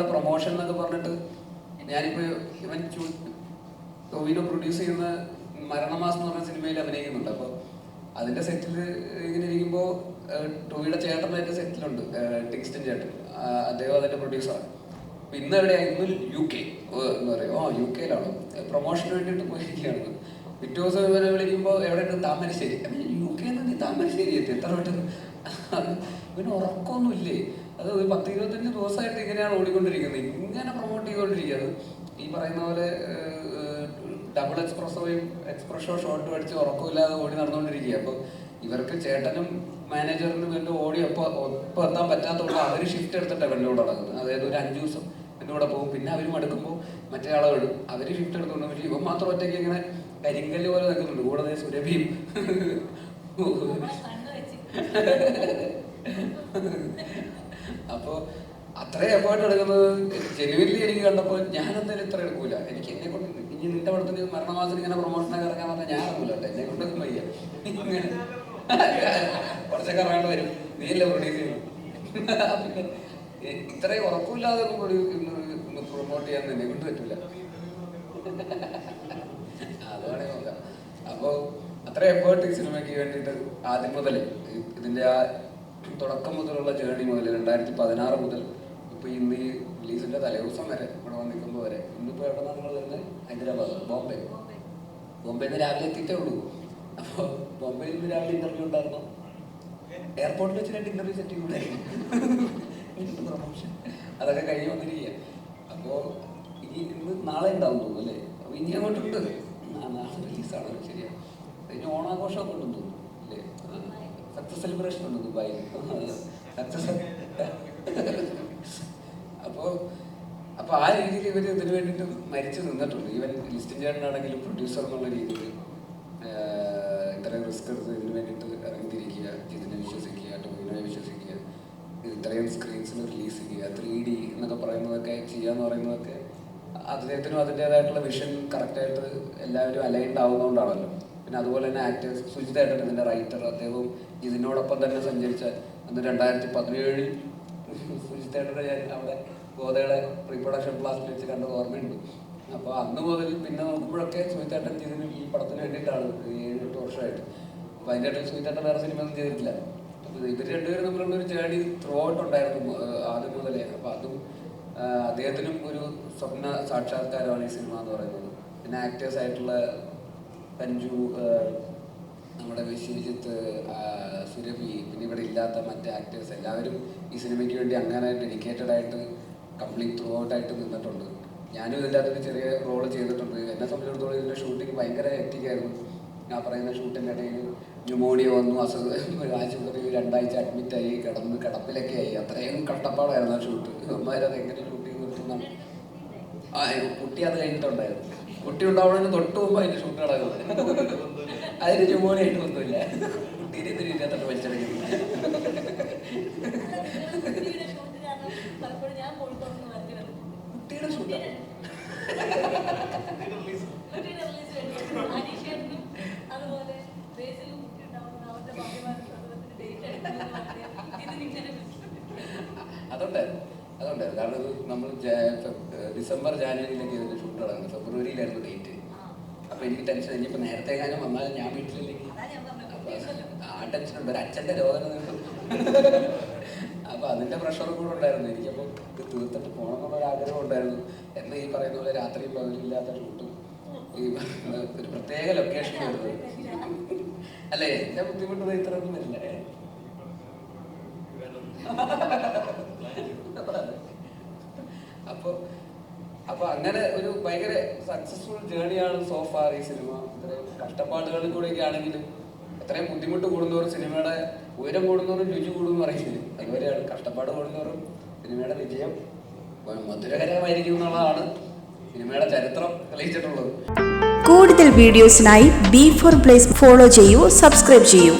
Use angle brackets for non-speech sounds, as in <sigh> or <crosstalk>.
സിനിമയുടെ പ്രൊമോഷൻ എന്നൊക്കെ പറഞ്ഞിട്ട് ഞാനിപ്പോ ഇവൻ ടോവിനോ പ്രൊഡ്യൂസ് ചെയ്യുന്ന മരണമാസം എന്ന് പറഞ്ഞ സിനിമയിൽ അഭിനയിക്കുന്നുണ്ട്. അപ്പോൾ അതിന്റെ സെറ്റിൽ ഇങ്ങനെ ഇരിക്കുമ്പോൾ ടോവിയുടെ ചേട്ടൻ അതിന്റെ സെറ്റിലുണ്ട് ടിക്സ്റ്റൻ ചേട്ടൻ. അദ്ദേഹം അതിന്റെ പ്രൊഡ്യൂസറാണ് പിന്നെ ഇന്ന് എവിടെയാ? ഇന്ന് യു കെ എന്ന് പറയും. ഓ യു കെയിലാണ് പ്രൊമോഷന് വേണ്ടിയിട്ട് പോയിരിക്കുകയാണ്. പിറ്റേ ദിവസം ഇവനെ വിളിക്കുമ്പോൾ എവിടെയുണ്ട്? താമരശ്ശേരി. യു കെ നീ താമരശ്ശേരി എത്തി. എത്ര പെട്ടെന്ന് ഇവന് ഉറക്കമൊന്നുമില്ലേ അത് ഒരു പത്ത് ഇരുപത്തഞ്ച് ദിവസമായിട്ട് ഇങ്ങനെയാണ് ഓടിക്കൊണ്ടിരിക്കുന്നത്. ഇങ്ങനെ പ്രൊമോട്ട് ചെയ്തുകൊണ്ടിരിക്കുക. ഈ പറയുന്ന പോലെ ഡബിൾ എക്സ്പ്രസ്സോയും എക്സ്പ്രഷോ ഷോർട്ട് അടിച്ച് ഉറക്കമില്ലാതെ ഓടി നടന്നുകൊണ്ടിരിക്കുക. അപ്പോൾ ഇവർക്ക് ചേട്ടനും മാനേജറിനും വേണ്ടി ഓടി ഒപ്പം ഒപ്പം എത്താൻ പറ്റാത്തതുകൊണ്ട് അവർ ഷിഫ്റ്റ് എടുത്തിട്ടാണ് എന്റെ കൂടെ നടക്കുന്നത്. അതായത് ഒരു അഞ്ച് ദിവസം എന്റെ കൂടെ പോകും. പിന്നെ അവർ മടുക്കുമ്പോൾ മറ്റേ ആളെ വിടും അവർ ഷിഫ്റ്റ് എടുത്തുകൊണ്ട് പക്ഷേ ഇവൻ മാത്രം ഒറ്റയ്ക്ക് ഇങ്ങനെ കരിങ്കല്ല് പോലെ നിൽക്കുന്നുണ്ട്. കൂടെ സുരഭിയും. അപ്പോൾ അത്ര എഫേർട്ട് എടുക്കുന്നത് ജെനുവൻലി എനിക്ക് കണ്ടപ്പോൾ ഞാൻ എന്തായാലും ഇത്ര എടുക്കൂല. എനിക്ക് എന്നെ കൊണ്ട് ഇനി നിന്റെ പടത്തിന് മരണമാസത്തിൽ ഇങ്ങനെ പ്രൊമോഷനൊക്കെ ഇറങ്ങാൻ പറഞ്ഞാൽ ഞാൻ ഇറങ്ങൂല എന്നെ കൊണ്ടൊന്നും വയ്യ. കുറച്ചൊക്കെ ഇറങ്ങാണ്ട് വരും. നീയല്ലേ പ്രൊഡ്യൂസ് ചെയ്യും ഇത്രയും ഉറപ്പില്ലാതെ പ്രൊമോട്ട് ചെയ്യാൻ എന്നെ കൊണ്ട് പറ്റൂല. അതാണ് അപ്പോൾ അത്ര എഫേർട്ട് സിനിമയ്ക്ക് വേണ്ടിയിട്ട് ആദ്യം മുതലേ ഇതിന്റെ ആ തുടക്കം മുതലുള്ള ജേർണി മുതൽ രണ്ടായിരത്തി പതിനാറ് മുതൽ ഇപ്പോൾ ഇന്ന് ഈ റിലീസിന്റെ തലേദിവസം വരെ ഇവിടെ വന്ന് നിൽക്കുമ്പോൾ വരെ ഇന്നിപ്പോൾ എവിടെ നിങ്ങൾ വരുന്നത് ഹൈദരാബാദ് ബോംബെ. ബോംബെന്ന് രാവിലെ എത്തിയിട്ടേ ഉള്ളൂ. അപ്പോൾ ബോംബെയിൽ നിന്ന് രാവിലെ ഇന്റർവ്യൂ ഉണ്ടായിരുന്നു? എയർപോർട്ടിൽ വെച്ച് രണ്ട് ഇന്റർവ്യൂ സെറ്റ് ചെയ്യൂടെ അതൊക്കെ കഴിഞ്ഞ് വന്നിരിക്കുക അപ്പോൾ ഇനി ഇന്ന് നാളെ ഉണ്ടാവും തോന്നുന്നു അല്ലേ? അപ്പോൾ ഇനി അങ്ങോട്ടുണ്ട്. നാളെ റിലീസാണ് ശരിയാണ് ഇനി ഓണാഘോഷമൊക്കെ ഉണ്ടെന്ന് തോന്നുന്നു അല്ലേ? സക്സസ് സെലിബ്രേഷൻ ഉണ്ട് ദുബായിൽ സക്സസ് അപ്പോൾ അപ്പോൾ ആ രീതിയിൽ ഇവർ ഇതിന് വേണ്ടിയിട്ട് മരിച്ചു നിന്നിട്ടുണ്ട്. ഈവൻ ലിസ്റ്റിൻ ചേട്ടനാണെങ്കിലും പ്രൊഡ്യൂസർ എന്നുള്ള രീതിയിൽ ഇത്രയും റിസ്ക് എടുത്ത് ഇതിന് വേണ്ടിയിട്ട് ഇറങ്ങിത്തിരിക്കുക ഇതിനെ വിശ്വസിക്കുക ടോവിനെ വിശ്വസിക്കുക ഇത് ഇത്രയും സ്ക്രീൻസിൽ റിലീസ് ചെയ്യുക ത്രീ ഡി എന്നൊക്കെ പറയുന്നതൊക്കെ ചെയ്യാന്ന് പറയുന്നതൊക്കെ അദ്ദേഹത്തിനും അതിന്റെതായിട്ടുള്ള വിഷൻ കറക്റ്റായിട്ട് എല്ലാവരും അലൈൻഡ് ആവുന്നതുകൊണ്ടാണല്ലോ. പിന്നെ അതുപോലെ തന്നെ ആക്ടേഴ്സ് സുജിതായിട്ടാണ് ഇതിന്റെ റൈറ്റർ അദ്ദേഹവും ഇതിനോടൊപ്പം തന്നെ സഞ്ചരിച്ച അന്ന് രണ്ടായിരത്തി പതിനേഴിൽ സുജിത്തേട്ടന്റെ ഞാൻ അവിടെ ഗോതയുടെ പ്രീ പ്രൊഡക്ഷൻ ക്ലാസ്സിൽ വെച്ച് കണ്ട ഓർമ്മയുണ്ട്. അപ്പോൾ അന്ന് മുതൽ പിന്നെ നോക്കുമ്പോഴൊക്കെ സുജിത്തേട്ടൻ ഇതിന് ഈ പടത്തിന് വേണ്ടിയിട്ടാണ് ഏഴ് എട്ട് വർഷമായിട്ട്. അപ്പോൾ അതിന്റെ ഇടയിൽ സുജിത്തേട്ടൻ വേറെ സിനിമ ഒന്നും ചെയ്തിട്ടില്ല. അപ്പോൾ ഇവർ രണ്ടുപേരും തമ്മിലുള്ള ഒരു ജേണി ത്രൂ ഔട്ട് ഉണ്ടായിരുന്നു ആദ്യം മുതലേ. അപ്പോൾ അതും അദ്ദേഹത്തിനും ഒരു സ്വപ്ന സാക്ഷാത്കാരമാണ് ഈ സിനിമ എന്ന് പറയുന്നത്. പിന്നെ ആക്ടേഴ്സ് ആയിട്ടുള്ള പഞ്ചു നമ്മുടെ വിശ്വജിത്ത് സുരഭി പിന്നെ ഇവിടെ ഇല്ലാത്ത മറ്റ് ആക്ടേഴ്സ് എല്ലാവരും ഈ സിനിമയ്ക്ക് വേണ്ടി അങ്ങനെ ഡെഡിക്കേറ്റഡ് ആയിട്ട് കംപ്ലീറ്റ് ത്രൂ ഔട്ട് ആയിട്ട് നിന്നിട്ടുണ്ട്. ഞാനും ഇതിനകത്തൊരു ചെറിയ റോൾ ചെയ്തിട്ടുണ്ട്. എന്നെ സംബന്ധിച്ചിടത്തോളം ഇതിന്റെ ഷൂട്ടിങ് ഭയങ്കര ഹെക്റ്റിക്കായിരുന്നു ഞാൻ പറയുന്ന ഷൂട്ടിന്റെ ഇടയിൽ ന്യൂമോണിയ വന്നു അസുഖം ആശുപത്രിയിൽ രണ്ടാഴ്ച അഡ്മിറ്റായി കിടന്ന് കിടപ്പിലൊക്കെ ആയി. അത്രയും കട്ടപ്പാടായിരുന്നു ആ ഷൂട്ട് അമ്മമാരത് എങ്ങനെ ഷൂട്ട് ചെയ്ത് ആ കുട്ടി അത് കഴിഞ്ഞിട്ടുണ്ടായിരുന്നു. കുട്ടി ഉണ്ടാവുന്നതിന് തൊട്ട് മുമ്പ് അതിന്റെ ഷൂട്ട് നടക്കുന്നത്. അതിന് ചുമോനായിട്ട് ഒന്നുമില്ല. കുട്ടീനെ ഇതിന് ഇരുപത്തെട്ട് വലിച്ചടക്കുന്നു കുട്ടിയുടെ ഷൂട്ടാണ് അതുണ്ടായിരുന്നു കാരണം ഇത് നമ്മൾ ഡിസംബർ ജാനുവരിയിലൊക്കെ ഇതിന്റെ ഷൂട്ട് നടക്കുന്നത് ഫെബ്രുവരിയിലായിരുന്നു ഡേറ്റ്. അപ്പൊ എനിക്ക് ടെൻഷൻ ഇനിയിപ്പോ നേരത്തെ കാലം വന്നാലും ഞാൻ വീട്ടിലില്ലെങ്കിൽ ആ ടെൻഷൻ ഉണ്ട്. ഒരു അച്ഛന്റെ രോഗം നിൽക്കും അപ്പൊ അതിന്റെ പ്രഷറും കൂടെ ഉണ്ടായിരുന്നു. എനിക്കപ്പോ ഇത് തീർത്തിട്ട് പോകണം എന്നുള്ള ആഗ്രഹം ഉണ്ടായിരുന്നു. എന്ന് ഈ പറയുന്ന പോലെ രാത്രി പകലില്ലാത്ത ഷൂട്ടും ഈ ഒരു പ്രത്യേക ലൊക്കേഷൻ ആയിരുന്നു. അല്ലേ? എന്റെ ബുദ്ധിമുട്ട് ഇത്ര ഒന്നും വരില്ല <laughs> ഏ? അപ്പൊ അപ്പൊ അങ്ങനെ ഒരു ഭയങ്കര സക്സസ്ഫുൾ ജേണിയാണ് സോഫാർ ഈ സിനിമ ഇത്രയും കഷ്ടപ്പാടുകളിൽ കൂടെയൊക്കെ ആണെങ്കിലും എത്രയും ബുദ്ധിമുട്ട് കൂടുന്നവരും സിനിമയുടെ ഉയരം കൂടുന്നവരും രുചി കൂടുന്നു അറിയില്ല അതുവരെയാണ് കഷ്ടപ്പാട് കൂടുന്നവരും സിനിമയുടെ വിജയം മധുരകരമായിരിക്കും എന്നുള്ളതാണ് സിനിമയുടെ ചരിത്രം തെളിയിച്ചിട്ടുള്ളത്. കൂടുതൽ വീഡിയോസിനായി ബി ഫോർ പ്ലേസ് ഫോളോ ചെയ്യൂ സബ്സ്ക്രൈബ് ചെയ്യൂ.